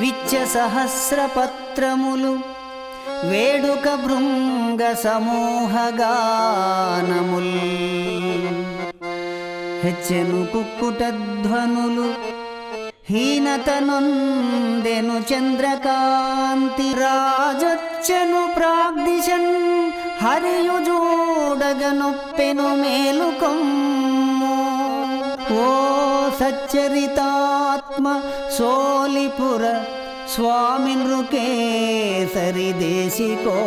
విచ్చ సహస్రపత్రములు వేడుక భృంగ సమూహగానముల్. హెచ్చెను కుక్కుటధ్వనులు హీనతనొందెను చంద్రకాంతి రాజొచ్చెను ప్రాగ్దిశన్ హరియుజూడగనొప్పెను మేలుకొమ్ము. ఓ సచ్చరితాత్మ సోలిపుర స్వామి నృకేసరి దేశికోత్తమా.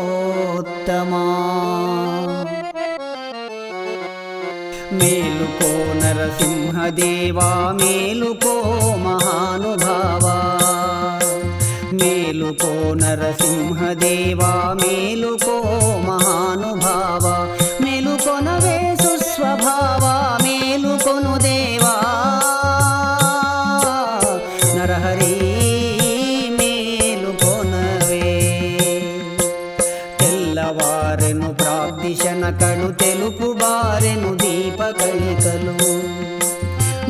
మేలుకో నరసింహదేవా మేలుకో మహానుభావా. మేలుకో నరసింహదేవా మేలుకో మహానుభావా. మేలుకొనవే సుస్వభావా. మేలుకొను తెల్లవారెను తెలుపు బారెను దీపకళికలు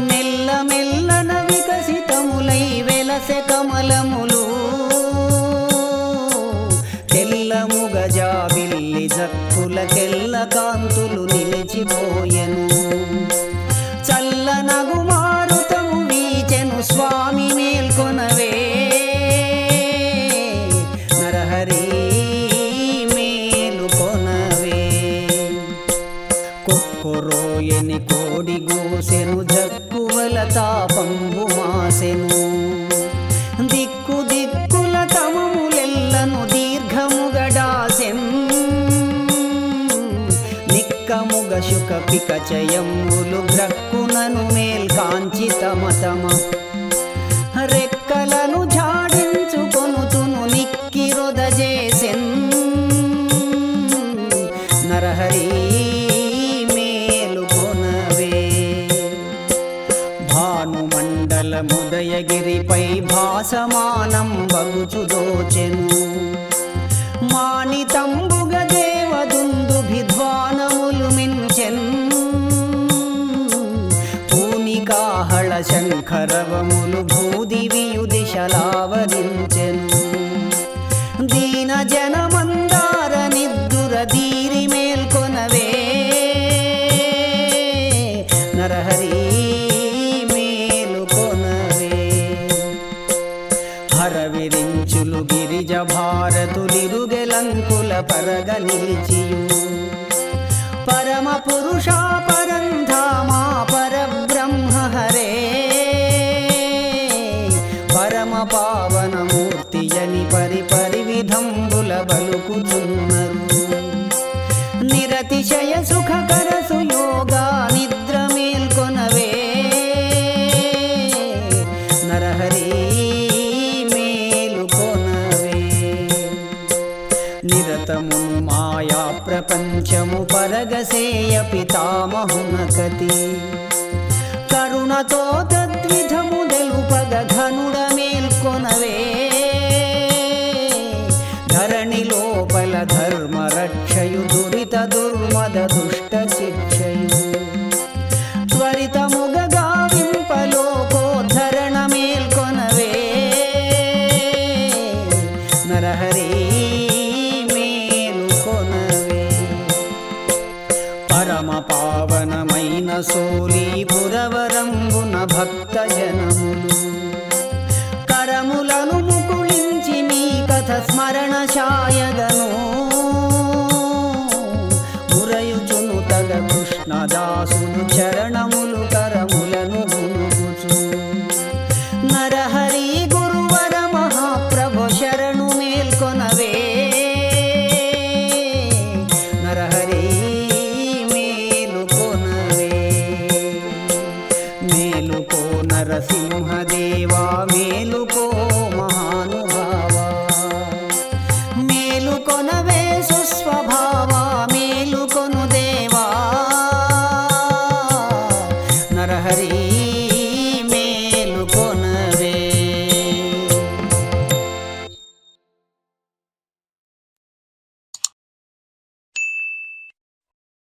మెల్ల మెల్లన వికసితములై వెలసె కమలములు. తెల్లముగ జాబిల్లి జక్కులకెల్ల కాంతులు నిలిచిపోయెను. చల్లనగు ఎని కోడి గోసెను జక్కువల తాపంబు మాసెను. దిక్కు దిక్కుల తమములెల్లను దీర్ఘముగడాసెం నిక్కముగ శుక పిక చయములు గ్రహ సమానం బగుచు దోచెను మాణితంబుగ దేవదుందు విద్వానములు మించెన్. పూనికాహళ శంఖరవములు భూదివియు దిశలావరించెను హరవిరించులు గిరిజ భారతులిరుగెలంకుల పరగ నిలిచియు. పరమ పురుష పరంధామా పరబ్రహ్మ హరే. పరమ పావనమూర్తియని పరి పరి విధంబుల బలుకుచున్నరు. నిరతిశయ సుఖకర సుయోగా నిద్ర మేల్కొనవే. నరహరి పితామహునకతి కరుణతో తద్విధము తెలుపగ ఘనుడ మేల్కొనవే. ధరణి లోపల ధర్మ పావనమైన సోలీపురవరంబున భక్త జనములు కరములను ముకుళించి మీ కథ స్మరణ ఛాయగను మురయుచును తగ కృష్ణదాసులు చరణములు కరములను గునుగుచు.